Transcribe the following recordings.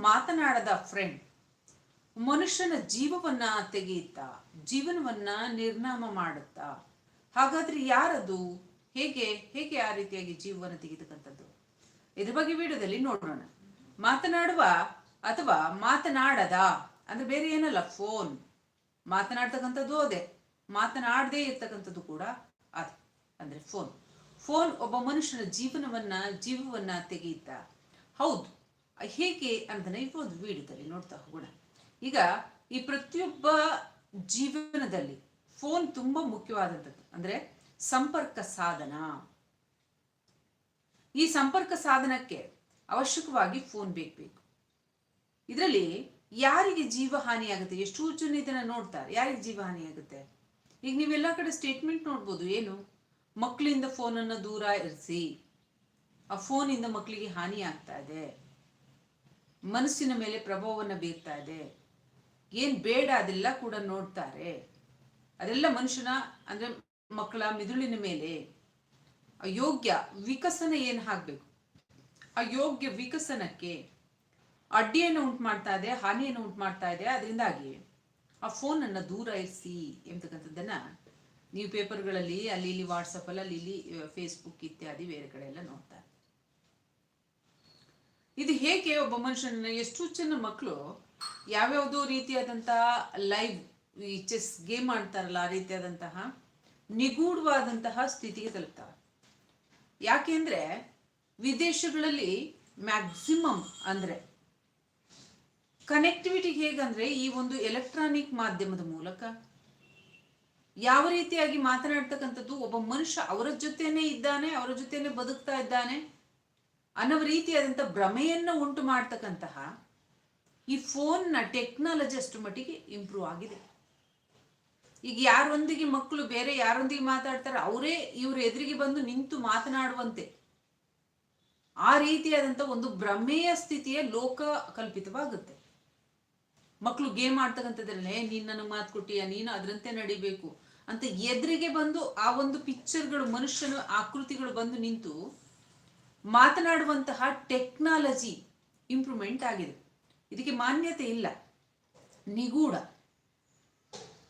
ಮಾತನಾಡದ friend ಮನುಷ್ಯನ ಜೀವವನ್ನ ತೆಗೆಯುತ್ತಾ, ಜೀವನವನ್ನ ನಿರ್ನಾಮ ಮಾಡುತ್ತಾ. ಹಾಗಾದ್ರೆ ಯಾರದು? ಹೇಗೆ ಹೇಗೆ ಆ ರೀತಿಯಾಗಿ ಜೀವವನ್ನು ತೆಗೆದುಕಂಥದ್ದು ಇದ್ರ ಬಗ್ಗೆ ವಿಡಿಯೋದಲ್ಲಿ ನೋಡೋಣ. ಮಾತನಾಡುವ ಅಥವಾ ಮಾತನಾಡದ ಅಂದ್ರೆ ಬೇರೆ ಏನಲ್ಲ ಫೋನ್ ಮಾತನಾಡ್ತಕ್ಕಂಥದ್ದು ಅದೇ. ಮಾತನಾಡದೇ ಇರ್ತಕ್ಕಂಥದ್ದು ಕೂಡ ಅದೇ. ಅಂದ್ರೆ ಫೋನ್ ಫೋನ್ ಒಬ್ಬ ಮನುಷ್ಯನ ಜೀವನವನ್ನ, ಜೀವವನ್ನ ತೆಗೆಯುತ್ತಾ. ಹೌದು. ಹೇಗೆ ಅನ್ನೋದನ್ನ ಒಂದು ವಿಡಿಯೋದಲ್ಲಿ ನೋಡ್ತಾ ಹೋಗೋಣ. ಈಗ ಈ ಪ್ರತಿಯೊಬ್ಬ ಜೀವನದಲ್ಲಿ ಫೋನ್ ತುಂಬಾ ಮುಖ್ಯವಾದಂಥದ್ದು. ಅಂದ್ರೆ ಸಂಪರ್ಕ ಸಾಧನ. ಈ ಸಂಪರ್ಕ ಸಾಧನಕ್ಕೆ ಅವಶ್ಯಕವಾಗಿ ಫೋನ್ ಬೇಕು ಇದರಲ್ಲಿ ಯಾರಿಗೆ ಜೀವ ಹಾನಿ ಆಗುತ್ತೆ ಎಷ್ಟು ಜನ ಇದನ್ನ ನೋಡ್ತಾರೆ. ಯಾರಿಗೆ ಜೀವ ಹಾನಿ ಆಗುತ್ತೆ ಈಗ ನೀವೆಲ್ಲ ಕಡೆ ಸ್ಟೇಟ್ಮೆಂಟ್ ನೋಡ್ಬೋದು. ಏನು? ಮಕ್ಕಳಿಂದ ಫೋನನ್ನು ದೂರ ಇರಿಸಿ. ಆ ಫೋನಿಂದ ಮಕ್ಕಳಿಗೆ ಹಾನಿ ಆಗ್ತಾ ಇದೆ. ಮನಸ್ಸಿನ ಮೇಲೆ ಪ್ರಭಾವವನ್ನು ಬೀರ್ತಾ ಇದೆ. ಏನು ಬೇಡ ಅದೆಲ್ಲ ಕೂಡ ನೋಡ್ತಾರೆ. ಅದೆಲ್ಲ ಮನುಷ್ಯನ ಅಂದರೆ ಮಕ್ಕಳ ಮಿದುಳಿನ ಮೇಲೆ ಅಯೋಗ್ಯ ವಿಕಸನ ಏನು ಆಗಬೇಕು ಆ ಯೋಗ್ಯ ವಿಕಸನಕ್ಕೆ ಅಡ್ಡಿಯನ್ನು ಉಂಟು ಮಾಡ್ತಾ ಇದೆ, ಹಾನಿಯನ್ನು ಉಂಟು ಮಾಡ್ತಾ ಇದೆ. ಅದರಿಂದಾಗಿ ಆ ಫೋನನ್ನು ದೂರ ಇರಿಸಿ ಎಂಬತಕ್ಕಂಥದ್ದನ್ನು ನೀವು ಪೇಪರ್ಗಳಲ್ಲಿ, ಅಲ್ಲಿ ಇಲ್ಲಿ ವಾಟ್ಸಪ್ಪಲ್ಲಿ ಅಲ್ಲಿ ಇಲ್ಲಿ ಫೇಸ್ಬುಕ್ ಇತ್ಯಾದಿ ಬೇರೆ ಕಡೆ ಎಲ್ಲ ನೋಡ್ತಾರೆ ಇದು ಹೇಗೆ ಒಬ್ಬ ಮನುಷ್ಯನ ಎಷ್ಟು ಜನ ಮಕ್ಕಳು ಯಾವ್ಯಾವುದೋ ರೀತಿಯಾದಂತಹ ಲೈವ್ ಈ ಚೆಸ್ ಗೇಮ್ ಆಡ್ತಾರಲ್ಲ, ಆ ರೀತಿಯಾದಂತಹ ನಿಗೂಢವಾದಂತಹ ಸ್ಥಿತಿಗೆ ತಲುಪ್ತಾರೆ ಯಾಕೆಂದ್ರೆ ವಿದೇಶಗಳಲ್ಲಿ ಮ್ಯಾಕ್ಸಿಮಮ್ ಅಂದ್ರೆ ಕನೆಕ್ಟಿವಿಟಿ ಹೇಗಂದ್ರೆ ಈ ಒಂದು ಎಲೆಕ್ಟ್ರಾನಿಕ್ ಮಾಧ್ಯಮದ ಮೂಲಕ. ಯಾವ ರೀತಿಯಾಗಿ ಮಾತನಾಡ್ತಕ್ಕಂಥದ್ದು ಒಬ್ಬ ಮನುಷ್ಯ ಅವರ ಜೊತೆನೆ ಇದ್ದಾನೆ, ಅವರ ಜೊತೆನೆ ಬದುಕ್ತಾ ಇದ್ದಾನೆ ಅನ್ನೋ ರೀತಿಯಾದಂಥ ಭ್ರಮೆಯನ್ನು ಉಂಟು ಮಾಡ್ತಕ್ಕಂತಹ ಈ ಫೋನ್ನ ಟೆಕ್ನಾಲಜಿ ಅಷ್ಟು ಮಟ್ಟಿಗೆ ಇಂಪ್ರೂವ್ ಆಗಿದೆ. ಈಗ ಯಾರೊಂದಿಗೆ ಮಕ್ಕಳು ಬೇರೆ ಯಾರೊಂದಿಗೆ ಮಾತಾಡ್ತಾರೆ ಅವರೇ ಇವ್ರ ಎದುರಿಗೆ ಬಂದು ನಿಂತು ಮಾತನಾಡುವಂತೆ ಆ ರೀತಿಯಾದಂಥ ಒಂದು ಭ್ರಮೆಯ ಸ್ಥಿತಿಯ ಲೋಕ ಕಲ್ಪಿತವಾಗುತ್ತೆ. ಮಕ್ಕಳು ಗೇಮ್ ಆಡ್ತಕ್ಕಂಥದ್ರಲ್ಲೇ ನೀನು ಮಾತು ಕೊಟ್ಟಿಯಾ? ನೀನು ಅದರಂತೆ ನಡಿಬೇಕು? ಅಂತ ಎದುರಿಗೆ ಬಂದು ಆ ಒಂದು ಪಿಕ್ಚರ್ಗಳು ಮನುಷ್ಯನ ಆಕೃತಿಗಳು ಬಂದು ನಿಂತು ಮಾತನಾಡುವಂತಹ ಟೆಕ್ನಾಲಜಿ ಇಂಪ್ರೂವ್ಮೆಂಟ್ ಆಗಿದೆ. ಇದಕ್ಕೆ ಮಾನ್ಯತೆ ಇಲ್ಲ. ನಿಗೂಢ.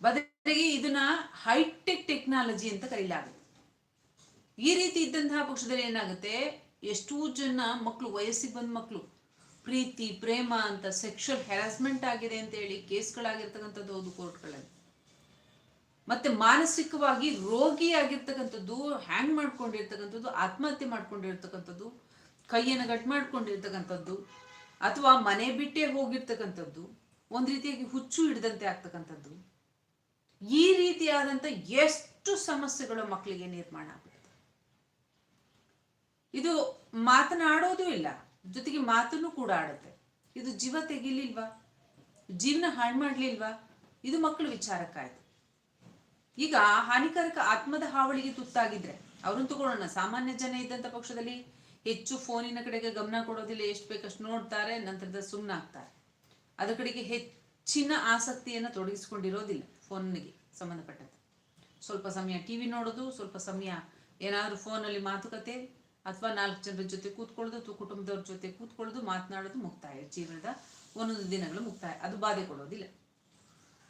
ಬದಲಿಗೆ ಇದನ್ನ ಹೈಟೆಕ್ ಟೆಕ್ನಾಲಜಿ ಅಂತ ಕರೀಲಾಗುತ್ತೆ. ಈ ರೀತಿ ಇದ್ದಂತಹ ಪಕ್ಷದಲ್ಲಿ ಏನಾಗುತ್ತೆ? ಎಷ್ಟೋ ಜನ ಮಕ್ಕಳು ವಯಸ್ಸಿಗೆ ಬಂದ ಮಕ್ಕಳು ಪ್ರೀತಿ, ಪ್ರೇಮ ಅಂತ ಸೆಕ್ಷುವಲ್ ಹೆರಾಸ್ಮೆಂಟ್ ಆಗಿದೆ ಅಂತ ಹೇಳಿ ಕೇಸ್ಗಳಾಗಿರ್ತಕ್ಕಂಥದ್ದು ಹೌದು ಕೋರ್ಟ್ಗಳಲ್ಲಿ. ಮತ್ತೆ ಮಾನಸಿಕವಾಗಿ ರೋಗಿಯಾಗಿರ್ತಕ್ಕಂಥದ್ದು ಹ್ಯಾಂಗ್ ಮಾಡ್ಕೊಂಡಿರ್ತಕ್ಕಂಥದ್ದು, ಆತ್ಮಹತ್ಯೆ ಮಾಡ್ಕೊಂಡಿರ್ತಕ್ಕಂಥದ್ದು, ಕೈಯನ್ನು ಗಟ್ ಮಾಡ್ಕೊಂಡಿರ್ತಕ್ಕಂಥದ್ದು, ಅಥವಾ ಮನೆ ಬಿಟ್ಟೇ ಹೋಗಿರ್ತಕ್ಕಂಥದ್ದು, ಒಂದ್ ರೀತಿಯಾಗಿ ಹುಚ್ಚು ಹಿಡಿದಂತೆ ಆಗ್ತಕ್ಕಂಥದ್ದು, ಈ ರೀತಿಯಾದಂಥ ಎಷ್ಟು ಸಮಸ್ಯೆಗಳು ಮಕ್ಕಳಿಗೆ ನಿರ್ಮಾಣ ಆಗುತ್ತೆ ಇದು ಮಾತನಾಡೋದು ಇಲ್ಲ, ಜೊತೆಗೆ ಮಾತನ್ನು ಕೂಡ ಆಡುತ್ತೆ. ಇದು ಜೀವ ತೆಗಿಲಿಲ್ವಾ? ಜೀವನ ಹಾಳು ಮಾಡ್ಲಿಲ್ವಾ? ಇದು ಮಕ್ಕಳು ವಿಚಾರಕ್ಕಾಯ್ತು. ಈಗ ಹಾನಿಕಾರಕ ಆತ್ಮದ ಹಾವಳಿಗೆ ತುತ್ತಾಗಿದ್ರೆ ಅವ್ರನ್ನ ತಗೊಳ್ಳೋಣ. ಸಾಮಾನ್ಯ ಜನ ಇದ್ದಂತ ಪಕ್ಷದಲ್ಲಿ ಹೆಚ್ಚು ಫೋನಿನ ಕಡೆಗೆ ಗಮನ ಕೊಡೋದಿಲ್ಲ. ಎಷ್ಟು ಬೇಕಷ್ಟು ನೋಡ್ತಾರೆ, ನಂತರದ ಸುಮ್ಮನೆ ಆಗ್ತಾರೆ ಅದ್ರ ಕಡೆಗೆ ಹೆಚ್ಚಿನ ಆಸಕ್ತಿಯನ್ನು ತೊಡಗಿಸ್ಕೊಂಡಿರೋದಿಲ್ಲ ಫೋನಿಗೆ ಸಂಬಂಧಪಟ್ಟಂತೆ. ಸ್ವಲ್ಪ ಸಮಯ ಟಿವಿ ನೋಡೋದು, ಸ್ವಲ್ಪ ಸಮಯ ಏನಾದರೂ ಫೋನಲ್ಲಿ ಮಾತುಕತೆ ಅಥವಾ ನಾಲ್ಕು ಜನರ ಜೊತೆ ಕೂತ್ಕೊಳ್ಳೋದು ಅಥವಾ ಕುಟುಂಬದವ್ರ ಜೊತೆ ಕೂತ್ಕೊಳ್ಳೋದು, ಮಾತನಾಡೋದು ಮುಕ್ತಾಯ. ಜೀವನದ ಒಂದೊಂದು ದಿನಗಳು ಮುಕ್ತಾಯ. ಅದು ಬಾಧೆ ಕೊಡೋದಿಲ್ಲ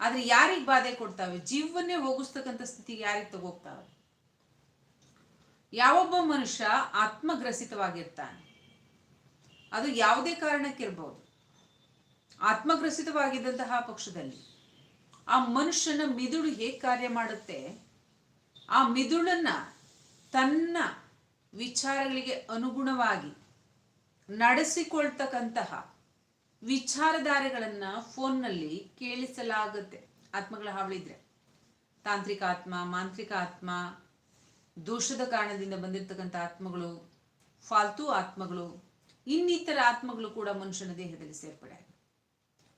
ಆದ್ರೆ ಯಾರಿಗೆ ಬಾಧೆ ಕೊಡ್ತಾವೆ? ಜೀವವನ್ನೇ ಹೋಗಿಸ್ತಕ್ಕಂಥ ಸ್ಥಿತಿಗೆ ಯಾರಿಗೆ ತಗೋಗ್ತಾವೆ? ಯಾವೊಬ್ಬ ಮನುಷ್ಯ ಆತ್ಮಗ್ರಸಿತವಾಗಿರ್ತಾನೆ. ಅದು ಯಾವುದೇ ಕಾರಣಕ್ಕಿರ್ಬೋದು. ಆತ್ಮಗ್ರಸಿತವಾಗಿದ್ದಂತಹ ಪಕ್ಷದಲ್ಲಿ ಆ ಮನುಷ್ಯನ ಮಿದುಳು ಹೇಗೆ ಕಾರ್ಯ ಮಾಡುತ್ತೆ? ಆ ಮಿದುಳನ್ನ ತನ್ನ ವಿಚಾರಗಳಿಗೆ ಅನುಗುಣವಾಗಿ ನಡೆಸಿಕೊಳ್ತಕ್ಕಂತಹ ವಿಚಾರಧಾರೆಗಳನ್ನ ಫೋನ್ನಲ್ಲಿ ಕೇಳಿಸಲಾಗುತ್ತೆ. ಆತ್ಮಗಳ ಹಾವಳಿದ್ರೆ ತಾಂತ್ರಿಕ ಆತ್ಮ, ಮಾಂತ್ರಿಕ ಆತ್ಮ, ದೋಷದ ಕಾರಣದಿಂದ ಬಂದಿರತಕ್ಕಂಥ ಆತ್ಮಗಳು, ಫಾಲ್ತು ಆತ್ಮಗಳು, ಇನ್ನಿತರ ಆತ್ಮಗಳು ಕೂಡ ಮನುಷ್ಯನ ದೇಹದಲ್ಲಿ ಸೇರ್ಪಡೆ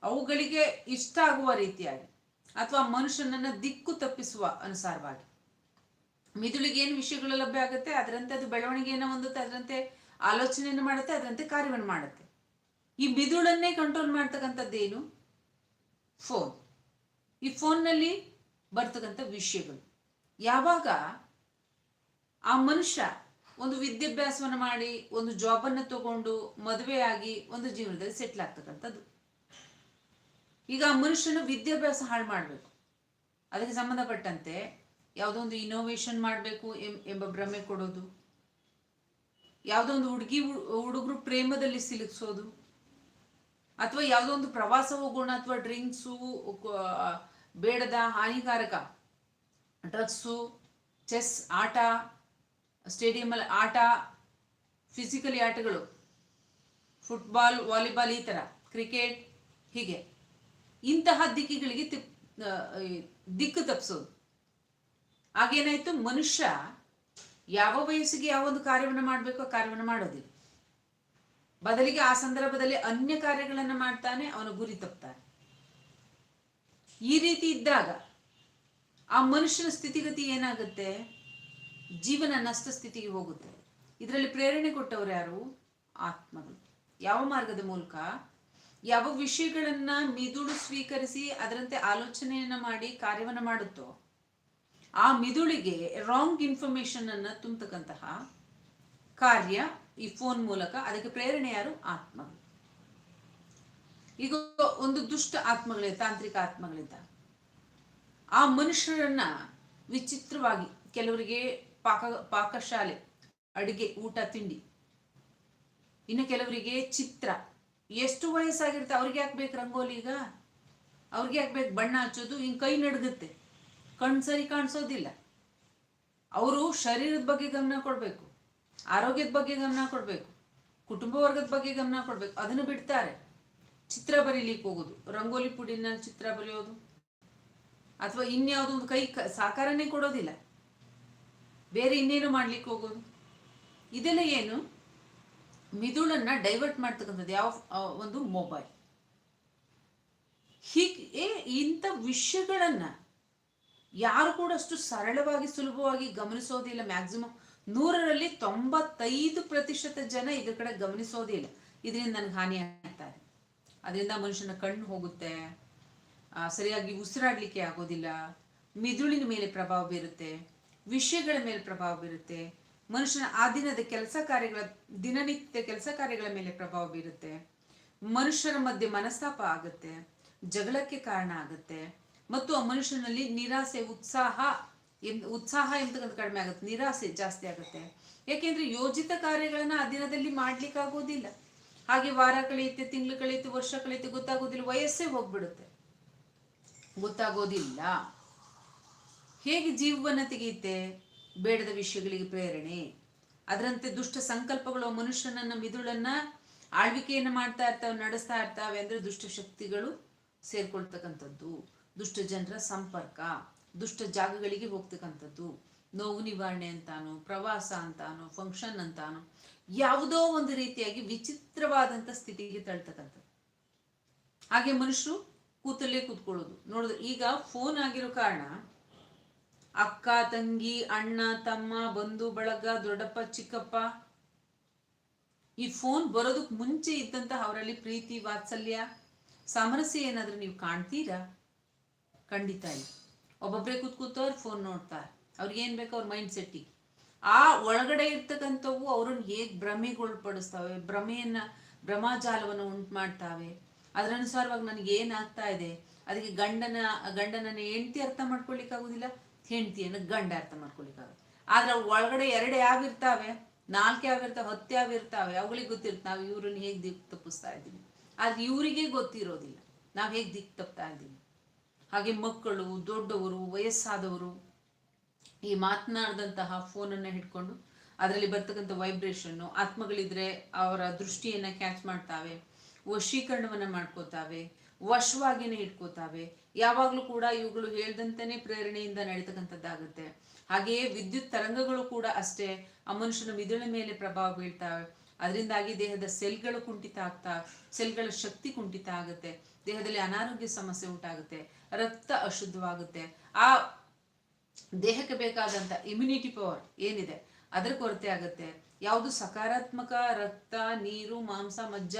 ಅವುಗಳಿಗೆ ಇಷ್ಟ ಆಗುವ ರೀತಿಯಾಗಿ ಅಥವಾ ಮನುಷ್ಯನನ್ನ ದಿಕ್ಕು ತಪ್ಪಿಸುವ ಅನುಸಾರವಾಗಿ. ಮಿದುಳಿಗೆ ಏನು ವಿಷಯಗಳು ಲಭ್ಯ ಆಗುತ್ತೆ, ಅದರಂತೆ ಅದು ಬೆಳವಣಿಗೆಯನ್ನು ಹೊಂದುತ್ತೆ, ಅದರಂತೆ ಆಲೋಚನೆಯನ್ನು ಮಾಡುತ್ತೆ, ಅದರಂತೆ ಕಾರ್ಯವನ್ನು ಮಾಡುತ್ತೆ. ಈ ಮಿದುಳನ್ನೇ ಕಂಟ್ರೋಲ್ ಮಾಡ್ತಕ್ಕಂಥದ್ದೇನು ಫೋನ್ ಈ ಫೋನ್ನಲ್ಲಿ ಬರ್ತಕ್ಕಂಥ ವಿಷಯಗಳು. ಯಾವಾಗ ಆ ಮನುಷ್ಯ ಒಂದು ವಿದ್ಯಾಭ್ಯಾಸವನ್ನು ಮಾಡಿ, ಒಂದು ಜಾಬನ್ನು ತಗೊಂಡು ಮದುವೆಯಾಗಿ ಒಂದು ಜೀವನದಲ್ಲಿ ಸೆಟ್ಲ್ ಆಗ್ತಕ್ಕಂಥದ್ದು. ಈಗ ಆ ಮನುಷ್ಯನ ವಿದ್ಯಾಭ್ಯಾಸ ಹಾಳು ಮಾಡಬೇಕು. ಅದಕ್ಕೆ ಸಂಬಂಧಪಟ್ಟಂತೆ ಯಾವುದೋ ಒಂದು ಇನೋವೇಷನ್ ಮಾಡಬೇಕು ಎಂಬ ಭ್ರಮೆ ಕೊಡೋದು. ಯಾವುದೋ ಒಂದು ಹುಡುಗಿ, ಹುಡುಗರು ಪ್ರೇಮದಲ್ಲಿ ಸಿಲುಕಿಸೋದು. ಅಥವಾ ಯಾವುದೋ ಒಂದು ಪ್ರವಾಸ ಹೋಗೋಣ ಅಥವಾ ಡ್ರಿಂಕ್ಸು ಬೇಡದ ಹಾನಿಕಾರಕ ಡ್ರಗ್ಸು, ಚೆಸ್ ಆಟ, ಸ್ಟೇಡಿಯಮಲ್ಲಿ ಆಟ, ಫಿಸಿಕಲಿ ಆಟಗಳು, ಫುಟ್ಬಾಲ್, ವಾಲಿಬಾಲ್ ಈ ಥರ, ಕ್ರಿಕೆಟ್, ಹೀಗೆ. ಇಂತಹ ದಿಕ್ಕಿಗಳಿಗೆ ತಿಪ್ ದಿಕ್ಕು ತಪ್ಪಿಸೋದು ಆಗೇನಾಯಿತು ಮನುಷ್ಯ ಯಾವ ವಯಸ್ಸಿಗೆ ಯಾವ ಒಂದು ಕಾರ್ಯವನ್ನು ಮಾಡಬೇಕು ಕಾರ್ಯವನ್ನು ಮಾಡೋದಿಲ್ಲ. ಬದಲಿಗೆ ಆ ಸಂದರ್ಭದಲ್ಲಿ ಅನ್ಯ ಕಾರ್ಯಗಳನ್ನು ಮಾಡ್ತಾನೆ, ಅವನು ಗುರಿ ತಪ್ತಾನೆ. ಈ ರೀತಿ ಇದ್ದಾಗ ಆ ಮನುಷ್ಯನ ಸ್ಥಿತಿಗತಿ ಏನಾಗುತ್ತೆ? ಜೀವನ ನಷ್ಟ ಸ್ಥಿತಿಗೆ ಹೋಗುತ್ತೆ. ಇದರಲ್ಲಿ ಪ್ರೇರಣೆ ಕೊಟ್ಟವರು ಯಾರು? ಆತ್ಮಗಳು. ಯಾವ ಮಾರ್ಗದ ಮೂಲಕ? ಯಾವ ವಿಷಯಗಳನ್ನ ಮಿದುಳು ಸ್ವೀಕರಿಸಿ ಅದರಂತೆ ಆಲೋಚನೆಯನ್ನ ಮಾಡಿ ಕಾರ್ಯವನ್ನ ಮಾಡುತ್ತೋ? ಆ ಮಿದುಳಿಗೆ ರಾಂಗ್ ಇನ್ಫಾರ್ಮೇಶನ್ ಅನ್ನ ತುಂಬತಕ್ಕಂತಹ ಕಾರ್ಯ ಈ ಫೋನ್ ಮೂಲಕ ಅದಕ್ಕೆ ಪ್ರೇರಣೆ ಯಾರು? ಆತ್ಮಗಳು ಈಗ ಒಂದು ದುಷ್ಟ ಆತ್ಮಗಳಿದೆ, ತಾಂತ್ರಿಕ ಆತ್ಮಗಳಿಂದ. ಆ ಮನುಷ್ಯರನ್ನ ವಿಚಿತ್ರವಾಗಿ ಕೆಲವರಿಗೆ ಪಾಕ, ಪಾಕಶಾಲೆ, ಅಡಿಗೆ, ಊಟ, ತಿಂಡಿ. ಇನ್ನು ಕೆಲವರಿಗೆ ಚಿತ್ರ. ಎಷ್ಟು ವಯಸ್ಸಾಗಿರುತ್ತೆ? ಅವ್ರಿಗೆ ಹಾಕ್ಬೇಕು ಬೇಕು ರಂಗೋಲಿ ಈಗ? ಅವ್ರಿಗೆ ಹಾಕ್ಬೇಕು ಬಣ್ಣ ಹಚ್ಚೋದು? ಹಿಂಗೆ ಕೈ ನಡೆಗುತ್ತೆ. ಕಣ್ಣು ಸರಿ ಕಾಣಿಸೋದಿಲ್ಲ. ಅವರು ಶರೀರದ ಬಗ್ಗೆ ಗಮನ ಕೊಡಬೇಕು. ಆರೋಗ್ಯದ ಬಗ್ಗೆ ಗಮನ ಕೊಡಬೇಕು, ಕುಟುಂಬ ವರ್ಗದ ಬಗ್ಗೆ ಗಮನ ಕೊಡಬೇಕು, ಅದನ್ನು ಬಿಡ್ತಾರೆ. ಚಿತ್ರ ಬರೀಲಿಕ್ಕೆ ಹೋಗೋದು. ರಂಗೋಲಿ ಪುಡಿನ ಚಿತ್ರ ಬರೆಯೋದು. ಅಥವಾ ಇನ್ಯಾವುದೋ ಒಂದು ಕೈ ಸಾಕಾರನೇ ಕೊಡೋದಿಲ್ಲ. ಬೇರೆ ಇನ್ನೇನು ಮಾಡ್ಲಿಕ್ಕೆ ಹೋಗೋದು? ಇದೆಲ್ಲ ಏನು? ಮಿದುಳನ್ನ ಡೈವರ್ಟ್ ಮಾಡ್ತಕ್ಕಂಥದ್ದು, ಯಾವ ಒಂದು ಮೊಬೈಲ್. ಹೀಗೆ ಇಂಥ ವಿಷಯಗಳನ್ನ ಯಾರು ಕೂಡ ಅಷ್ಟು ಸರಳವಾಗಿ ಸುಲಭವಾಗಿ ಗಮನಿಸೋದಿಲ್ಲ, ಮ್ಯಾಕ್ಸಿಮಮ್ ನೂರರಲ್ಲಿ ತೊಂಬತ್ತೈದು ಪ್ರತಿಶತ ಜನ ಇದ್ರ ಕಡೆ ಗಮನಿಸೋದಿಲ್ಲ ಇದರಿಂದ ನನಗೆ ಹಾನಿ ಆಗ್ತಾರೆ ಅದರಿಂದ ಮನುಷ್ಯನ ಕಣ್ಣು ಹೋಗುತ್ತೆ. ಸರಿಯಾಗಿ ಉಸಿರಾಡ್ಲಿಕ್ಕೆ ಆಗೋದಿಲ್ಲ. ಮಿದುಳಿನ ಮೇಲೆ ಪ್ರಭಾವ ಬೀರುತ್ತೆ. ವಿಷಯಗಳ ಮೇಲೆ ಪ್ರಭಾವ ಬೀರುತ್ತೆ. ಮನುಷ್ಯನ ಆ ದಿನದ ಕೆಲಸ ಕಾರ್ಯಗಳ, ದಿನನಿತ್ಯ ಕೆಲಸ ಕಾರ್ಯಗಳ ಮೇಲೆ ಪ್ರಭಾವ ಬೀರುತ್ತೆ. ಮನುಷ್ಯರ ಮಧ್ಯೆ ಮನಸ್ತಾಪ ಆಗುತ್ತೆ. ಜಗಳಕ್ಕೆ ಕಾರಣ ಆಗುತ್ತೆ. ಮತ್ತು ಆ ಮನುಷ್ಯನಲ್ಲಿ ನಿರಾಸೆ, ಉತ್ಸಾಹ ಎನ್- ಉತ್ಸಾಹ ಎಂತಕ್ಕಂಥ ಕಡಿಮೆ ಆಗುತ್ತೆ, ನಿರಾಸೆ ಜಾಸ್ತಿ ಆಗುತ್ತೆ. ಯಾಕೆಂದ್ರೆ ಯೋಜಿತ ಕಾರ್ಯಗಳನ್ನ ಆ ದಿನದಲ್ಲಿ ಮಾಡ್ಲಿಕ್ಕೆ ಆಗೋದಿಲ್ಲ ಹಾಗೆ ವಾರ ಕಳೆಯುತ್ತೆ, ತಿಂಗಳು ಕಳೆಯುತ್ತೆ, ವರ್ಷ ಕಳೆಯುತ್ತೆ ಗೊತ್ತಾಗೋದಿಲ್ಲ ವಯಸ್ಸೇ ಹೋಗ್ಬಿಡುತ್ತೆ. ಗೊತ್ತಾಗೋದಿಲ್ಲ. ಹೇಗೆ ಜೀವವನ್ನು ತೆಗೆಯುತ್ತೆ? ಬೇಡದ ವಿಷಯಗಳಿಗೆ ಪ್ರೇರಣೆ. ಅದರಂತೆ ದುಷ್ಟ ಸಂಕಲ್ಪಗಳು ಮನುಷ್ಯನನ್ನ, ಮಿದುಳನ್ನ ಆಳ್ವಿಕೆಯನ್ನ ಮಾಡ್ತಾ ಇರ್ತಾವೆ, ನಡೆಸ್ತಾ ಇರ್ತಾವೆ ಅಂದ್ರೆ ದುಷ್ಟ ಶಕ್ತಿಗಳು ಸೇರ್ಕೊಳ್ತಕ್ಕಂಥದ್ದು. ದುಷ್ಟ ಜನರ ಸಂಪರ್ಕ. ದುಷ್ಟ ಜಾಗಗಳಿಗೆ ಹೋಗ್ತಕ್ಕಂಥದ್ದು. ನೋವು ನಿವಾರಣೆ ಅಂತಾನೋ, ಪ್ರವಾಸ ಅಂತಾನೋ ಫಂಕ್ಷನ್ ಅಂತಾನೋ, ಯಾವುದೋ ಒಂದು ರೀತಿಯಾಗಿ ವಿಚಿತ್ರವಾದಂಥ ಸ್ಥಿತಿಗೆ ತಳ್ತಕ್ಕಂಥದ್ದು. ಹಾಗೆ ಮನುಷ್ಯರು ಕೂತಲ್ಲೇ ಕೂತ್ಕೊಳ್ಳೋದು. ನೋಡಿದ್ರೆ ಈಗ ಫೋನ್ ಆಗಿರೋ ಕಾರಣ ಅಕ್ಕ, ತಂಗಿ, ಅಣ್ಣ, ತಮ್ಮ, ಬಂಧು, ಬಳಗ, ದೊಡ್ಡಪ್ಪ, ಚಿಕ್ಕಪ್ಪ, ಈ ಫೋನ್ ಬರೋದಕ್ಕೆ ಮುಂಚೆ ಇದ್ದಂತಹ ಅವರಲ್ಲಿ ಪ್ರೀತಿ, ವಾತ್ಸಲ್ಯ, ಸಾಮರಸ್ಯ ಏನಾದರೂ ನೀವು ಕಾಣ್ತೀರಾ? ಖಂಡಿತ ಇಲ್ಲ. ಒಬ್ಬೊಬ್ಬರೇ ಕೂತ್ ಕೂತವ್ರು ಫೋನ್ ನೋಡ್ತಾರೆ. ಅವ್ರಿಗೆ ಏನ್ ಬೇಕು ಅವ್ರ ಮೈಂಡ್ ಸೆಟ್ಟಿಗೆ ಆ ಒಳಗಡೆ ಇರ್ತಕ್ಕಂಥವು ಅವ್ರನ್ನ ಹೇಗೆ ಭ್ರಮೆಗೊಳಪಡಿಸ್ತಾವೆ, ಭ್ರಮೆಯನ್ನ, ಭ್ರಮಾಜಾಲವನ್ನು ಉಂಟು ಮಾಡ್ತಾವೆ ಅದರ ಅನುಸಾರವಾಗಿ ನನಗೆ ಏನಾಗ್ತಾ ಇದೆ? ಅದಕ್ಕೆ ಗಂಡನ, ಗಂಡನನ್ನ ಹೆಂಡತಿ ಅರ್ಥ ಮಾಡ್ಕೊಳ್ಲಿಕ್ಕಾಗೋದಿಲ್ಲ, ಹೆಂಡತಿಯನ್ನು ಗಂಡ ಅರ್ಥ ಮಾಡ್ಕೊಳ್ಲಿಕ್ಕಾಗುತ್ತೆ ಆದ್ರೆ ಒಳಗಡೆ ಎರಡು ಯಾವಿರ್ತಾವೆ ನಾಲ್ಕು ಯಾವಿರ್ತಾವೆ ಹತ್ತು ಯಾವಿರ್ತಾವೆ ಅವುಗಳಿಗೆ ಗೊತ್ತಿರುತ್ತೆ, ನಾವು ಇವ್ರನ್ನ ಹೇಗೆ ದಿಕ್ ತಪ್ಪಿಸ್ತಾ ಇದ್ದೀವಿ. ಆದ್ರೆ ಇವರಿಗೆ ಗೊತ್ತಿರೋದಿಲ್ಲ. ನಾವು ಹೇಗೆ ದಿಕ್ ತಪ್ತಾ ಇದ್ದೀವಿ. ಹಾಗೆ ಮಕ್ಕಳು, ದೊಡ್ಡವರು, ವಯಸ್ಸಾದವರು ಈ ಮಾತನಾಡಿದಂತಹ ಫೋನನ್ನು ಹಿಡ್ಕೊಂಡು ಅದರಲ್ಲಿ ಬರ್ತಕ್ಕಂಥ ವೈಬ್ರೇಷನ್ನು ಆತ್ಮಗಳಿದ್ರೆ ಅವರ ದೃಷ್ಟಿಯನ್ನ ಕ್ಯಾಚ್ ಮಾಡ್ತಾವೆ, ವಶೀಕರಣವನ್ನ ಮಾಡ್ಕೋತಾವೆ, ವಶವಾಗಿನೇ ಇಟ್ಕೋತಾವೆ. ಯಾವಾಗಲೂ ಕೂಡ ಇವುಗಳು ಹೇಳ್ದಂತೆಯೇ ಪ್ರೇರಣೆಯಿಂದ ನಡೀತಕ್ಕಂಥದ್ದಾಗುತ್ತೆ. ಹಾಗೆಯೇ ವಿದ್ಯುತ್ ತರಂಗಗಳು ಕೂಡ ಅಷ್ಟೇ, ಆ ಮನುಷ್ಯನ ಮಿದುಳಿನ ಮೇಲೆ ಪ್ರಭಾವ ಬೀಳ್ತಾವೆ. ಅದರಿಂದಾಗಿ ದೇಹದ ಸೆಲ್ಗಳು ಕುಂಠಿತ ಆಗ್ತಾ ಸೆಲ್ಗಳ ಶಕ್ತಿ ಕುಂಠಿತ ಆಗುತ್ತೆ. ದೇಹದಲ್ಲಿ ಅನಾರೋಗ್ಯ ಸಮಸ್ಯೆ ಉಂಟಾಗುತ್ತೆ, ರಕ್ತ ಅಶುದ್ಧವಾಗುತ್ತೆ, ಆ ದೇಹಕ್ಕೆ ಬೇಕಾದಂತ ಇಮ್ಯುನಿಟಿ ಪವರ್ ಏನಿದೆ, ಅದರ ಕೊರತೆ ಆಗುತ್ತೆ. ಯಾವುದು ಸಕಾರಾತ್ಮಕ ರಕ್ತ, ನೀರು, ಮಾಂಸ, ಮಜ್ಜ,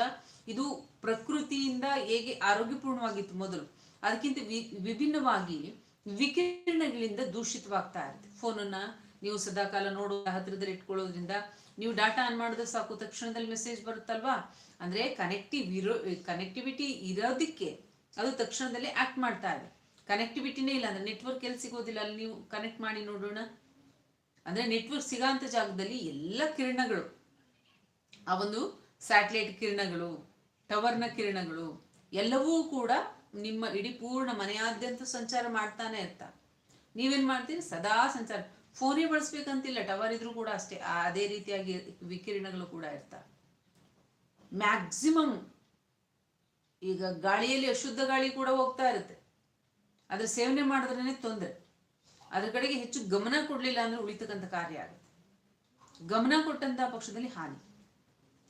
ಇದು ಪ್ರಕೃತಿಯಿಂದ ಹೇಗೆ ಆರೋಗ್ಯಪೂರ್ಣವಾಗಿತ್ತು ಮೊದಲು. ಅದಕ್ಕಿಂತ ವಿ, ವಿಭಿನ್ನವಾಗಿ ವಿಕಿರಣಗಳಿಂದ ದೂಷಿತವಾಗ್ತಾ ಇರುತ್ತೆ. ಫೋನನ್ನ ನೀವು ಸದಾಕಾಲ ನೋಡೋ ಹತ್ರದಲ್ಲಿ ಇಟ್ಕೊಳ್ಳೋದ್ರಿಂದ ನೀವು ಡಾಟಾ ಆನ್ ಮಾಡಿದ್ರೆ ಸಾಕು, ತಕ್ಷಣದಲ್ಲಿ ಮೆಸೇಜ್ ಬರುತ್ತಲ್ವಾ? ಅಂದ್ರೆ ಕನೆಕ್ಟಿವ್ ಇರೋ ಕನೆಕ್ಟಿವಿಟಿ ಇರೋದಕ್ಕೆ ಅದು ತಕ್ಷಣದಲ್ಲಿ ಆಕ್ಟ್ ಮಾಡ್ತಾ ಇದೆ. ಕನೆಕ್ಟಿವಿಟಿನೇ ಇಲ್ಲ ಅಂದ್ರೆ ನೆಟ್ವರ್ಕ್ ಎಲ್ಲಿ ಸಿಗೋದಿಲ್ಲ? ಅಲ್ಲಿ ನೀವು ಕನೆಕ್ಟ್ ಮಾಡಿ ನೋಡೋಣ. ಅಂದ್ರೆ ನೆಟ್ವರ್ಕ್ ಸಿಗೋಂಥ ಜಾಗದಲ್ಲಿ ಎಲ್ಲ ಕಿರಣಗಳು. ಆ ಒಂದು ಸ್ಯಾಟಲೈಟ್ ಕಿರಣಗಳು ಟವರ್ನ ಕಿರಣಗಳು, ಎಲ್ಲವೂ ಕೂಡ ನಿಮ್ಮ ಇಡೀ ಪೂರ್ಣ ಮನೆಯಾದ್ಯಂತ ಸಂಚಾರ ಮಾಡ್ತಾನೆ ಇರ್ತಾ ನೀವೇನು ಮಾಡ್ತೀರಿ? ಸದಾ ಸಂಚಾರ. ಫೋನೇ ಬಳಸ್ಬೇಕಂತಿಲ್ಲ. ಟವರ್ ಇದ್ರೂ ಕೂಡ ಅಷ್ಟೇ. ಅದೇ ರೀತಿಯಾಗಿ ವಿಕಿರಣಗಳು ಕೂಡ ಇರ್ತವೆ. ಮ್ಯಾಕ್ಸಿಮಮ್ ಈಗ ಗಾಳಿಯಲ್ಲಿ ಅಶುದ್ಧ ಗಾಳಿ ಕೂಡ ಹೋಗ್ತಾ ಇರುತ್ತೆ. ಅದ್ರ ಸೇವನೆ ಮಾಡಿದ್ರೇ ತೊಂದರೆ. ಅದ್ರ ಕಡೆಗೆ ಹೆಚ್ಚು ಗಮನ ಕೊಡಲಿಲ್ಲ ಅಂದ್ರೆ ಉಳಿತಕ್ಕಂಥ ಕಾರ್ಯ ಆಗುತ್ತೆ. ಗಮನ ಕೊಟ್ಟಂತ ಪಕ್ಷದಲ್ಲಿ ಹಾನಿ.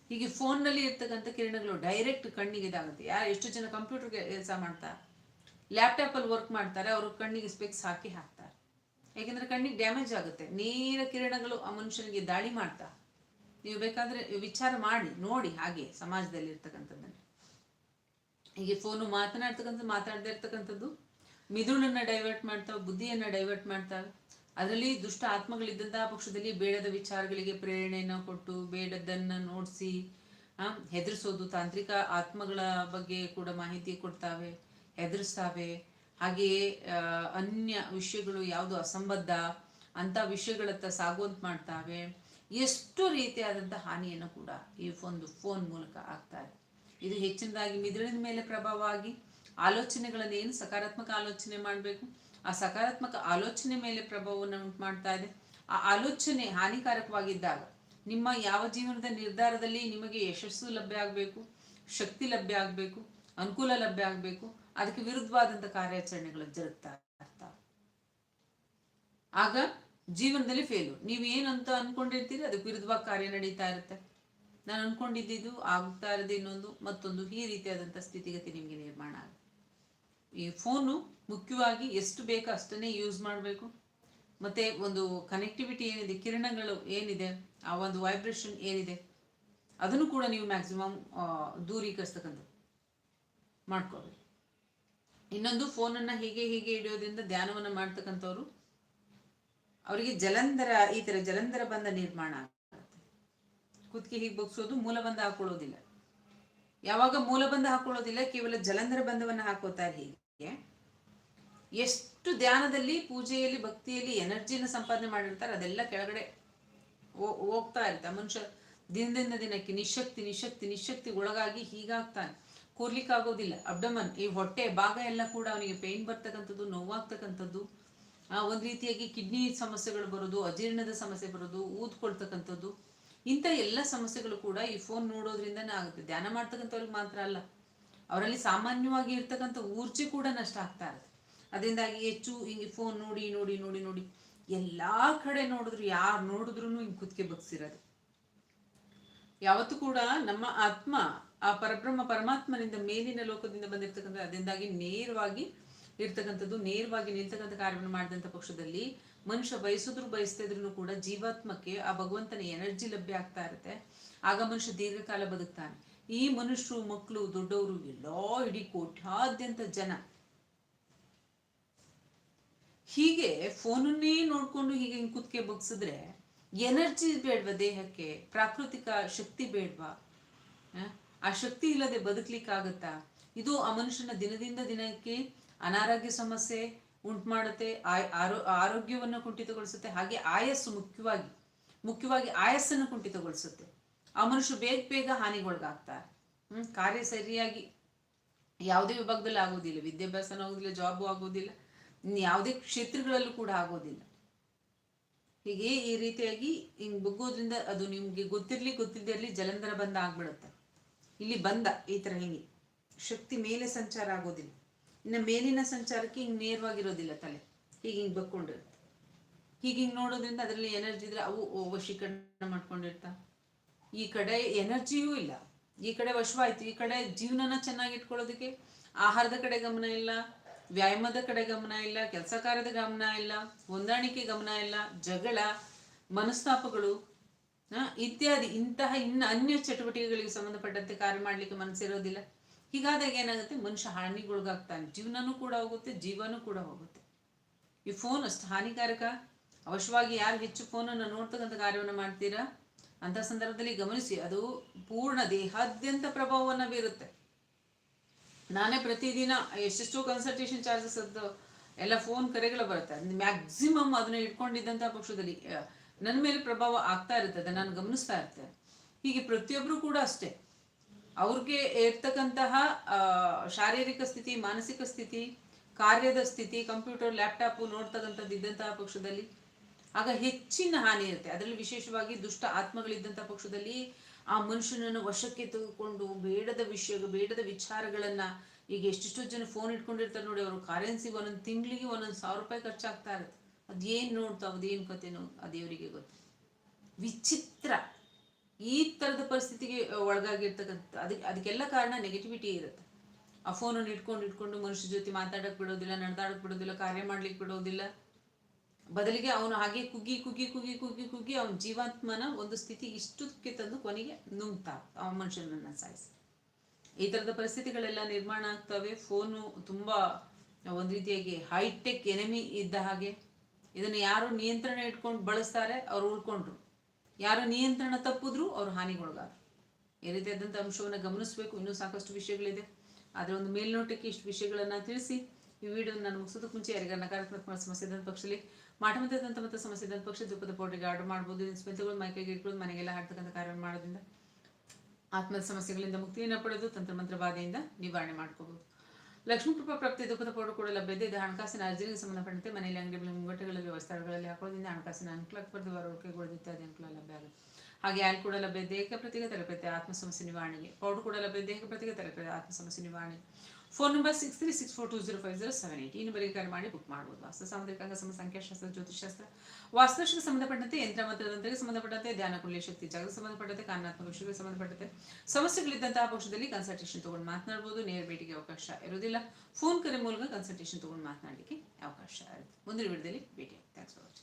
ಹೀಗೆ ಫೋನ್ನಲ್ಲಿ ಇರ್ತಕ್ಕಂಥ ಕಿರಣಗಳು ಡೈರೆಕ್ಟ್ ಕಣ್ಣಿಗೆ ಇದಾಗುತ್ತೆ. ಯಾರು ಎಷ್ಟು ಜನ ಕಂಪ್ಯೂಟರ್ ಕೆಲಸ ಮಾಡ್ತಾರೆ ಲ್ಯಾಪ್ಟಾಪಲ್ಲಿ ವರ್ಕ್ ಮಾಡ್ತಾರೆ, ಅವರು ಕಣ್ಣಿಗೆ ಸ್ಪೆಕ್ಸ್ ಹಾಕಿ ಹಾಕ್ತಾರೆ. ಯಾಕೆಂದ್ರೆ ಕಣ್ಣಿಗೆ ಡ್ಯಾಮೇಜ್ ಆಗುತ್ತೆ. ನೇರ ಕಿರಣಗಳು ಆ ಮನುಷ್ಯನಿಗೆ ದಾಳಿ ಮಾಡ್ತಾ. ನೀವು ಬೇಕಾದ್ರೆ ವಿಚಾರ ಮಾಡಿ, ನೋಡಿ ಹಾಗೆ ಸಮಾಜದಲ್ಲಿ ಇರ್ತಕ್ಕಂಥದ್ದನ್ನು. ಹೀಗೆ ಫೋನು ಮಾತನಾಡ್ತಕ್ಕಂಥದ್ದು, ಮಾತಾಡದೇ ಇರ್ತಕ್ಕಂಥದ್ದು. ಮಿದುಳನ್ನ ಡೈವರ್ಟ್ ಮಾಡ್ತಾವೆ, ಬುದ್ಧಿಯನ್ನ ಡೈವರ್ಟ್ ಮಾಡ್ತಾವೆ. ಅದರಲ್ಲಿ ದುಷ್ಟ ಆತ್ಮಗಳಿದ್ದಂತಹ ಪಕ್ಷದಲ್ಲಿ ಬೇಡದ ವಿಚಾರಗಳಿಗೆ ಪ್ರೇರಣೆಯನ್ನು ಕೊಟ್ಟು, ಬೇಡದನ್ನ ನೋಡಿಸಿ ಹೆದರಿಸೋದು ತಾಂತ್ರಿಕ ಆತ್ಮಗಳ ಬಗ್ಗೆ ಕೂಡ ಮಾಹಿತಿ ಕೊಡ್ತಾವೆ, ಹೆದರಿಸ್ತಾವೆ. ಹಾಗೆಯೇ ಅನ್ಯ ವಿಷಯಗಳು ಯಾವುದು ಅಸಂಬದ್ಧ ಅಂತ ವಿಷಯಗಳತ್ತ ಸಾಗುವಂತ ಮಾಡ್ತಾವೆ. ಎಷ್ಟು ರೀತಿಯಾದಂಥ ಹಾನಿಯನ್ನು ಕೂಡ ಈ ಒಂದು ಫೋನ್ ಮೂಲಕ ಆಗ್ತಾ ಇದೆ. ಇದು ಹೆಚ್ಚಿನದಾಗಿ ಮಿದುಳಿನ ಮೇಲೆ ಪ್ರಭಾವ ಆಗಿ ಆಲೋಚನೆಗಳನ್ನು ಏನು ಸಕಾರಾತ್ಮಕ ಆಲೋಚನೆ ಮಾಡಬೇಕು? ಆ ಸಕಾರಾತ್ಮಕ ಆಲೋಚನೆ ಮೇಲೆ ಪ್ರಭಾವವನ್ನು ಉಂಟು ಮಾಡ್ತಾ ಇದೆ. ಆ ಆಲೋಚನೆ ಹಾನಿಕಾರಕವಾಗಿದ್ದಾಗ ನಿಮ್ಮ ಯಾವ ಜೀವನದ ನಿರ್ಧಾರದಲ್ಲಿ ನಿಮಗೆ ಯಶಸ್ಸು ಲಭ್ಯ ಆಗಬೇಕು, ಶಕ್ತಿ ಲಭ್ಯ ಆಗಬೇಕು, ಅನುಕೂಲ ಲಭ್ಯ ಆಗಬೇಕು, ಅದಕ್ಕೆ ವಿರುದ್ಧವಾದಂಥ ಕಾರ್ಯಾಚರಣೆಗಳು ಜರುಗ್ತಾ ಇರ್ತಾವೆ. ಆಗ ಜೀವನದಲ್ಲಿ ಫೇಲು ನೀವು ಏನಂತ ಅನ್ಕೊಂಡಿರ್ತೀರಿ ಅದಕ್ಕೆ ವಿರುದ್ಧವಾಗಿ ಕಾರ್ಯ ನಡೀತಾ ಇರುತ್ತೆ. ನಾನು ಅನ್ಕೊಂಡಿದ್ದು ಆಗ್ತಾ ಇರೋದು ಇನ್ನೊಂದು, ಮತ್ತೊಂದು ಈ ರೀತಿಯಾದಂಥ ಸ್ಥಿತಿಗತಿ ನಿಮಗೆ ನಿರ್ಮಾಣ ಆಗುತ್ತೆ. ಈ ಫೋನು ಮುಖ್ಯವಾಗಿ ಎಷ್ಟು ಬೇಕೋ ಅಷ್ಟನ್ನೇ ಯೂಸ್ ಮಾಡಬೇಕು. ಮತ್ತೆ ಒಂದು ಕನೆಕ್ಟಿವಿಟಿ ಏನಿದೆ, ಕಿರಣಗಳು ಏನಿದೆ, ಆ ಒಂದು ವೈಬ್ರೇಷನ್ ಏನಿದೆ, ಅದನ್ನು ಕೂಡ ನೀವು ಮ್ಯಾಕ್ಸಿಮಮ್ ದೂರೀಕರಿಸ್ತಕ್ಕಂಥದ್ದು ಮಾಡ್ಕೋಬೇಕು ಇನ್ನೊಂದು ಫೋನನ್ನು ಹೀಗೆ ಹೀಗೆ ಹಿಡಿಯೋದ್ರಿಂದ ಧ್ಯಾನವನ್ನು ಮಾಡ್ತಕ್ಕಂಥವ್ರು ಅವರಿಗೆ ಜಲಂಧರ, ಈ ತರ ಜಲಂಧರ ಬಂಧ ನಿರ್ಮಾಣ ಆಗುತ್ತೆ. ಕುತ್ತಿಗೆ ಹೀಗೆ ಬಗ್ಸೋದು ಮೂಲಬಂಧ ಹಾಕೊಳ್ಳೋದಿಲ್ಲ. ಯಾವಾಗ ಮೂಲಬಂಧ ಹಾಕೊಳ್ಳೋದಿಲ್ಲ, ಕೇವಲ ಜಲಂಧರ ಬಂಧವನ್ನು ಹಾಕೋತಾರೆ ಹೀಗೆ. ಎಷ್ಟು ಧ್ಯಾನದಲ್ಲಿ, ಪೂಜೆಯಲ್ಲಿ, ಭಕ್ತಿಯಲ್ಲಿ ಎನರ್ಜಿನ ಸಂಪಾದನೆ ಮಾಡಿರ್ತಾರೆ, ಅದೆಲ್ಲ ಕೆಳಗಡೆ ಹೋಗ್ತಾ ಇರುತ್ತೆ. ಆ ಮನುಷ್ಯ ದಿನದಿಂದ ದಿನಕ್ಕೆ ನಿಶಕ್ತಿ ನಿಶಕ್ತಿ ನಿಶಕ್ತಿ ಒಳಗಾಗಿ ಹೀಗಾಗ್ತಾನೆ. ಕೂರ್ಲಿಕ್ಕಾಗೋದಿಲ್ಲ. ಅಬ್ಡಮನ್, ಈ ಹೊಟ್ಟೆ, ಭಾಗ ಎಲ್ಲ ಕೂಡ ಅವನಿಗೆ ಪೇನ್ ಬರ್ತಕ್ಕಂಥದ್ದು, ನೋವಾಗ್ತಕ್ಕಂಥದ್ದು. ಒಂದು ರೀತಿಯಾಗಿ ಕಿಡ್ನಿ ಸಮಸ್ಯೆಗಳು ಬರೋದು, ಅಜೀರ್ಣದ ಸಮಸ್ಯೆ ಬರೋದು, ಊದ್ಕೊಳ್ತಕ್ಕಂಥದ್ದು, ಇಂಥ ಎಲ್ಲ ಸಮಸ್ಯೆಗಳು ಕೂಡ ಈ ಫೋನ್ ನೋಡೋದ್ರಿಂದನೇ ಆಗುತ್ತೆ. ಧ್ಯಾನ ಮಾಡ್ತಕ್ಕಂಥವ್ರಿಗೆ ಮಾತ್ರ ಅಲ್ಲ. ಅವರಲ್ಲಿ ಸಾಮಾನ್ಯವಾಗಿ ಇರ್ತಕ್ಕಂಥ ಊರ್ಜೆ ಕೂಡ ನಷ್ಟ ಆಗ್ತಾ ಇರುತ್ತೆ. ಅದರಿಂದಾಗಿ ಹೆಚ್ಚು ಹಿಂಗೆ ಫೋನ್ ನೋಡಿ ನೋಡಿ ನೋಡಿ ನೋಡಿ ಎಲ್ಲಾ ಕಡೆ ನೋಡಿದ್ರು, ಯಾರು ನೋಡಿದ್ರು ಹಿಂಗೆ ಕುತ್ತಿಗೆ ಬಗ್ಸಿರೋದು. ಯಾವತ್ತೂ ಕೂಡ ನಮ್ಮ ಆತ್ಮ, ಆ ಪರಬ್ರಹ್ಮ ಪರಮಾತ್ಮನಿಂದ ಮೇಲಿನ ಲೋಕದಿಂದ ಬಂದಿರ್ತಕ್ಕಂಥ, ಅದರಿಂದಾಗಿ ನೇರವಾಗಿ ಇರ್ತಕ್ಕಂಥದ್ದು ನೇರವಾಗಿ ನಿಲ್ತಕ್ಕಂಥ ಕಾರ್ಯವನ್ನು ಮಾಡಿದಂಥ ಪಕ್ಷದಲ್ಲಿ ಮನುಷ್ಯ ಬಯಸಿದ್ರು ಬಯಸ್ತಾ ಇದ್ರು ಕೂಡ ಜೀವಾತ್ಮಕ್ಕೆ ಆ ಭಗವಂತನ ಎನರ್ಜಿ ಲಭ್ಯ ಆಗ್ತಾ ಇರುತ್ತೆ. ಆಗ ಮನುಷ್ಯ ದೀರ್ಘಕಾಲ ಬದುಕ್ತಾನೆ. ಈ ಮನುಷ್ಯರು, ಮಕ್ಕಳು, ದೊಡ್ಡವರು, ಎಲ್ಲೋ ಇಡೀ ಕೋಟ್ಯಾದ್ಯಂತ ಜನ. ಹೀಗೆ ಫೋನನ್ನೇ ನೋಡ್ಕೊಂಡು ಹೀಗೆ ಹಿಂಗ್ ಕುತ್ತಿಗೆ ಬಗ್ಸಿದ್ರೆ ಎನರ್ಜಿ ಬೇಡ್ವಾ ದೇಹಕ್ಕೆ? ಪ್ರಾಕೃತಿಕ ಶಕ್ತಿ ಬೇಡ್ವಾ? ಆ ಶಕ್ತಿ ಇಲ್ಲದೆ ಬದುಕ್ಲಿಕ್ಕಾಗತ್ತಾ? ಇದು ಆ ಮನುಷ್ಯನ ದಿನದಿಂದ ದಿನಕ್ಕೆ ಅನಾರೋಗ್ಯ ಸಮಸ್ಯೆ ಉಂಟು ಮಾಡುತ್ತೆ ಆರೋ ಆರೋಗ್ಯವನ್ನು ಕುಂಠಿತಗೊಳಿಸುತ್ತೆ, ಹಾಗೆ ಆಯಸ್ಸು ಮುಖ್ಯವಾಗಿ ಮುಖ್ಯವಾಗಿ ಆಯಸ್ಸನ್ನು ಕುಂಠಿತಗೊಳಿಸುತ್ತೆ. ಆ ಮನುಷ್ಯ ಬೇಗ ಬೇಗ ಹಾನಿಗೊಳಗಾಗ್ತಾರೆ. ಹ್ಮ್, ಕಾರ್ಯ ಸರಿಯಾಗಿ ಯಾವುದೇ ವಿಭಾಗದಲ್ಲಿ ಆಗೋದಿಲ್ಲ ವಿದ್ಯಾಭ್ಯಾಸನೂ ಆಗೋದಿಲ್ಲ ಜಾಬು ಆಗೋದಿಲ್ಲ ಯಾವುದೇ ಕ್ಷೇತ್ರಗಳಲ್ಲೂ ಕೂಡ ಆಗೋದಿಲ್ಲ ಹೀಗೆ ಈ ರೀತಿಯಾಗಿ ಹಿಂಗ್ ಬಗ್ಗೋದ್ರಿಂದ ಅದು ನಿಮ್ಗೆ ಗೊತ್ತಿರ್ಲಿ ಗೊತ್ತಿಲ್ಲದೆ ಇರಲಿ ಜಲಂಧರ ಬಂದ ಆಗ್ಬಿಡುತ್ತೆ. ಇಲ್ಲಿ ಬಂದ, ಈ ತರ ಹಿಂಗೆ. ಶಕ್ತಿ ಮೇಲೆ ಸಂಚಾರ ಆಗೋದಿಲ್ಲ ಇನ್ನು ಮೇಲಿನ ಸಂಚಾರಕ್ಕೆ ಹಿಂಗೆ ನೇರವಾಗಿರೋದಿಲ್ಲ ತಲೆ. ಹೀಗೆ ಹಿಂಗೆ ಬಕ್ಕೊಂಡಿರುತ್ತೆ ಹೀಗೆ ಹಿಂಗೆ ನೋಡೋದ್ರಿಂದ ಅದರಲ್ಲಿ ಎನರ್ಜಿ ಇದ್ರೆ ಅವು ವಶೀಕರಣ ಮಾಡ್ಕೊಂಡಿರ್ತಾ. ಈ ಕಡೆ ಎನರ್ಜಿಯೂ ಇಲ್ಲ. ಈ ಕಡೆ ವಶವಾಯ್ತು. ಈ ಕಡೆ ಜೀವನನ ಚೆನ್ನಾಗಿ ಇಟ್ಕೊಳ್ಳೋದಕ್ಕೆ ಆಹಾರದ ಕಡೆ ಗಮನ ಇಲ್ಲ, ವ್ಯಾಯಾಮದ ಕಡೆ ಗಮನ ಇಲ್ಲ ಕೆಲಸ ಕಾರ್ಯದ ಗಮನ ಇಲ್ಲ, ಹೊಂದಾಣಿಕೆ ಗಮನ ಇಲ್ಲ, ಜಗಳ, ಮನಸ್ತಾಪಗಳು ಇತ್ಯಾದಿ ಇಂತಹ ಇನ್ನು ಅನ್ಯ ಚಟುವಟಿಕೆಗಳಿಗೆ ಸಂಬಂಧಪಟ್ಟಂತೆ ಕಾರ್ಯ ಮಾಡ್ಲಿಕ್ಕೆ ಮನಸ್ಸಿರೋದಿಲ್ಲ. ಹೀಗಾದಾಗ ಏನಾಗುತ್ತೆ? ಮನುಷ್ಯ ಹಾನಿಗೊಳಗಾಗ್ತಾನೆ. ಜೀವನನೂ ಕೂಡ ಹೋಗುತ್ತೆ, ಜೀವನೂ ಕೂಡ ಹೋಗುತ್ತೆ. ಈ ಫೋನ್ ಅಷ್ಟು ಹಾನಿಕಾರಕ. ಅವಶ್ಯವಾಗಿ ಯಾರು ಹೆಚ್ಚು ಫೋನನ್ನು ನೋಡ್ತಕ್ಕಂಥ ಕಾರ್ಯವನ್ನು ಮಾಡ್ತೀರಾ? ಅಂತ ಸಂದರ್ಭದಲ್ಲಿ ಗಮನಿಸಿ, ಅದು ಪೂರ್ಣ ದೇಹಾದ್ಯಂತ ಪ್ರಭಾವವನ್ನು ಬೀರುತ್ತೆ. ನಾನೇ ಪ್ರತಿದಿನ ಎಷ್ಟೆಷ್ಟೋ ಕನ್ಸಲ್ಟೇಷನ್ ಚಾರ್ಜಸ್ ಅದು ಎಲ್ಲ ಫೋನ್ ಕರೆಗಳು ಬರುತ್ತೆ. ಮ್ಯಾಕ್ಸಿಮಮ್ ಅದನ್ನ ಇಟ್ಕೊಂಡಿದ್ದಂಥ ಪಕ್ಷದಲ್ಲಿ ನನ್ನ ಮೇಲೆ ಪ್ರಭಾವ ಆಗ್ತಾ ಇರ್ತದೆ, ನಾನು ಗಮನಿಸ್ತಾ ಇರ್ತೇನೆ. ಹೀಗೆ ಪ್ರತಿಯೊಬ್ಬರು ಕೂಡ ಅಷ್ಟೇ. ಅವ್ರಿಗೆ ಇರ್ತಕ್ಕಂತಹ ಶಾರೀರಿಕ ಸ್ಥಿತಿ, ಮಾನಸಿಕ ಸ್ಥಿತಿ, ಕಾರ್ಯದ ಸ್ಥಿತಿ, ಕಂಪ್ಯೂಟರ್, ಲ್ಯಾಪ್ಟಾಪು ನೋಡ್ತಕ್ಕಂಥದ್ದು ಇದ್ದಂತಹ ಪಕ್ಷದಲ್ಲಿ ಆಗ ಹೆಚ್ಚಿನ ಹಾನಿ ಇರುತ್ತೆ. ಅದರಲ್ಲಿ ವಿಶೇಷವಾಗಿ ದುಷ್ಟ ಆತ್ಮಗಳಿದ್ದಂತಹ ಪಕ್ಷದಲ್ಲಿ ಆ ಮನುಷ್ಯನನ್ನು ವಶಕ್ಕೆ ತೆಗೆದುಕೊಂಡು ಬೇಡದ ವಿಷಯ ಬೇಡದ ವಿಚಾರಗಳನ್ನ ಈಗ ಎಷ್ಟೆಷ್ಟೋ ಜನ ಫೋನ್ ಇಟ್ಕೊಂಡಿರ್ತಾರೆ ನೋಡಿ, ಅವರು ಕರೆನ್ಸಿ ಒಂದೊಂದು ತಿಂಗಳಿಗೆ ಒಂದೊಂದು ಸಾವಿರ ರೂಪಾಯಿ ಖರ್ಚಾಗ್ತಾ ಇರುತ್ತೆ. ಅದೇನು ನೋಡ್ತಾವ, ಅದೇನು ಕತೆನೋ ದೇವರಿಗೆ ಗೊತ್ತು. ವಿಚಿತ್ರ. ಈ ಥರದ ಪರಿಸ್ಥಿತಿಗೆ ಒಳಗಾಗಿರ್ತಕ್ಕಂಥ ಅದಕ್ಕೆ ಅದಕ್ಕೆಲ್ಲ ಕಾರಣ ನೆಗೆಟಿವಿಟಿ ಇರುತ್ತೆ. ಆ ಫೋನನ್ನು ಇಟ್ಕೊಂಡು ಇಟ್ಕೊಂಡು ಮನುಷ್ಯ ಜೊತೆ ಮಾತಾಡಕ್ಕೆ ಬಿಡೋದಿಲ್ಲ ನಡೆದಾಡಕ್ಕೆ ಬಿಡೋದಿಲ್ಲ, ಕಾರ್ಯ ಮಾಡ್ಲಿಕ್ಕೆ ಬಿಡೋದಿಲ್ಲ. ಬದಲಿಗೆ ಅವನು ಹಾಗೆ ಕುಗ್ಗಿ ಕುಗ್ಗಿ ಕುಗ್ಗಿ ಕುಗ್ಗಿ ಕುಗ್ಗಿ ಅವನ ಜೀವಾತ್ಮನ ಒಂದು ಸ್ಥಿತಿ ಇಷ್ಟಕ್ಕೆ ತಂದು ಕೊನೆಗೆ ನುಂಗ್ತಾ, ಆ ಮನುಷ್ಯನನ್ನ ಸಾಯಿಸಿ. ಈ ಥರದ ಪರಿಸ್ಥಿತಿಗಳೆಲ್ಲ ನಿರ್ಮಾಣ ಆಗ್ತವೆ. ಫೋನು ತುಂಬಾ ಒಂದು ರೀತಿಯಾಗಿ ಹೈಟೆಕ್ ಎನಿಮಿ ಇದ್ದ ಹಾಗೆ. ಇದನ್ನು ಯಾರು ನಿಯಂತ್ರಣ ಇಟ್ಕೊಂಡು ಬಳಸ್ತಾರೆ, ಅವ್ರು ಉಳ್ಕೊಂಡ್ರು. ಯಾರು ನಿಯಂತ್ರಣ ತಪ್ಪಿದ್ರು ಅವ್ರು ಹಾನಿಗೊಳಗಾದ್ರು. ಈ ರೀತಿಯಾದಂಥ ಅಂಶವನ್ನು ಗಮನಿಸಬೇಕು. ಇನ್ನೂ ಸಾಕಷ್ಟು ವಿಷಯಗಳಿದೆ. ಆದರೆ ಒಂದು ಮೇಲ್ನೋಟಕ್ಕೆ ಇಷ್ಟು ವಿಷಯಗಳನ್ನು ತಿಳಿಸಿ ಈ ವಿಡಿಯೋ ನಾನು ಮುಗಿಸೋದಕ್ಕೆ ಮುಂಚೆ ಯಾರಿಗಾರ ನಕಾರಾತ್ಮಕ ಸಮಸ್ಯೆ ಇದ್ದಂಥ ಪಕ್ಷದಲ್ಲಿ ಮಾಟಮಂತ ದಂತ ಸಮಸ್ಯೆ ಇದ್ದಂಥ ಪಕ್ಷ ಧೂಪದ ಪೌಡ್ರಿಗೆ ಆರ್ಡರ್ ಮಾಡ್ಬೋದು. ಸ್ಮಿತಗಳು ಮೈಕೈಗೆ ಇಟ್ಕೊಂಡು ಮನೆಗೆಲ್ಲ ಹಾಡ್ತಕ್ಕಂಥ ಕಾರ್ಯ ಮಾಡೋದ್ರಿಂದ ಆತ್ಮದ ಸಮಸ್ಯೆಗಳಿಂದ ಮುಕ್ತಿಯನ್ನು ಪಡೆದು ತಂತ್ರಮಂತ್ರ ಬಾಧೆಯಿಂದ ನಿವಾರಣೆ ಮಾಡ್ಕೋಬಹುದು ಲಕ್ಷ್ಮೀ ಕೃಪಾ ಪ್ರಾಪ್ತಿ ದುಃಖದ ಪೌಡರ್ ಕೂಡ ಲಭ್ಯತೆ ಇದೆ. ಹಣಕಾಸಿನ ಅರ್ಜಿಗೆ ಸಂಬಂಧಪಟ್ಟಂತೆ ಮನೆಯಲ್ಲಿ ಅಂಗಡಿಗಳ ಮುಂಗಟ್ಟುಗಳಲ್ಲಿ ವ್ಯವಸ್ಥೆಗಳಲ್ಲಿ ಹಾಕೋದ್ರಿಂದ ಹಣಕಾಸಿನ ಅನುಕೂಲ ಹೊರಕೆಗಳು ಇತ್ಯಾದಿ ಅನುಕೂಲ ಲಭ್ಯ ಆಗುತ್ತೆ. ಹಾಗೆ ಆಲ್ ಕೂಡ ಲಭ್ಯ. ದೇಹಕ್ಕೆ ಪ್ರತಿಗೆ ತಲುಪುತ್ತೆ. ಆತ್ಮ ಸಮಸ್ಯೆ ನಿವಾರಣೆಗೆ. ಪೌಡರ್ ಕೂಡ ಲಭ್ಯ. ದೇಹಕ್ಕೆ ಪ್ರತಿಗೆ ತಲುಪುತ್ತೆ. ಆತ್ಮ ಸಮಸ್ಯೆ ನಿವಾರಣೆ phone number six three six four two zero five zero seven eight ಈ ನಂಬರಿಗೆ ಕರೆ ಮಾಡಿ ಬುಕ್ ಮಾಡ್ಬೋದು. ವಾಸ್ತು ಸಾಮುದ್ರಿಕ ಸಮ ಸಂಖ್ಯಾಶಾಸ್ತ್ರ ಜ್ಯೋತಿಷಾಸ್ತ್ರ ವಾಸ್ತುಶಕ್ಕೆ ಸಂಬಂಧಪಟ್ಟಂತೆ ಯಂತ್ರ ಸಂಬಂಧಪಟ್ಟಂತೆ ಧ್ಯಾನ ಕುಳ್ಳಿ ಶಕ್ತಿ ಜಾಗಕ್ಕೆ ಸಂಬಂಧಪಟ್ಟಂತೆ, ಕಾರಣಾತ್ಮಕ ವಿಷಯಗಳಿಗೆ ಸಂಬಂಧಪಟ್ಟಂತೆ ಸಮಸ್ಯೆಗಳಿದ್ದಂತಹ ಪಕ್ಷದಲ್ಲಿ ಕನ್ಸಲ್ಟೇಷನ್ ತಗೊಂಡು ಮಾತನಾಡ್ಬೋದು. ನೇರ ಭೇಟಿಗೆ ಅವಕಾಶ ಇರೋದಿಲ್ಲ ಫೋನ್ ಕರೆ ಮೂಲಕ ಕನ್ಸಲ್ಟೇಷನ್ ತಗೊಂಡು ಮಾತನಾಡಲಿಕ್ಕೆ ಅವಕಾಶ ಇರುತ್ತೆ. ಮುಂದಿನ ವಿಡಿಯೋದಲ್ಲಿ ಭೇಟಿ ಥ್ಯಾಂಕ್ಸ್ ಫಾರ್ ವಾಚಿಂಗ್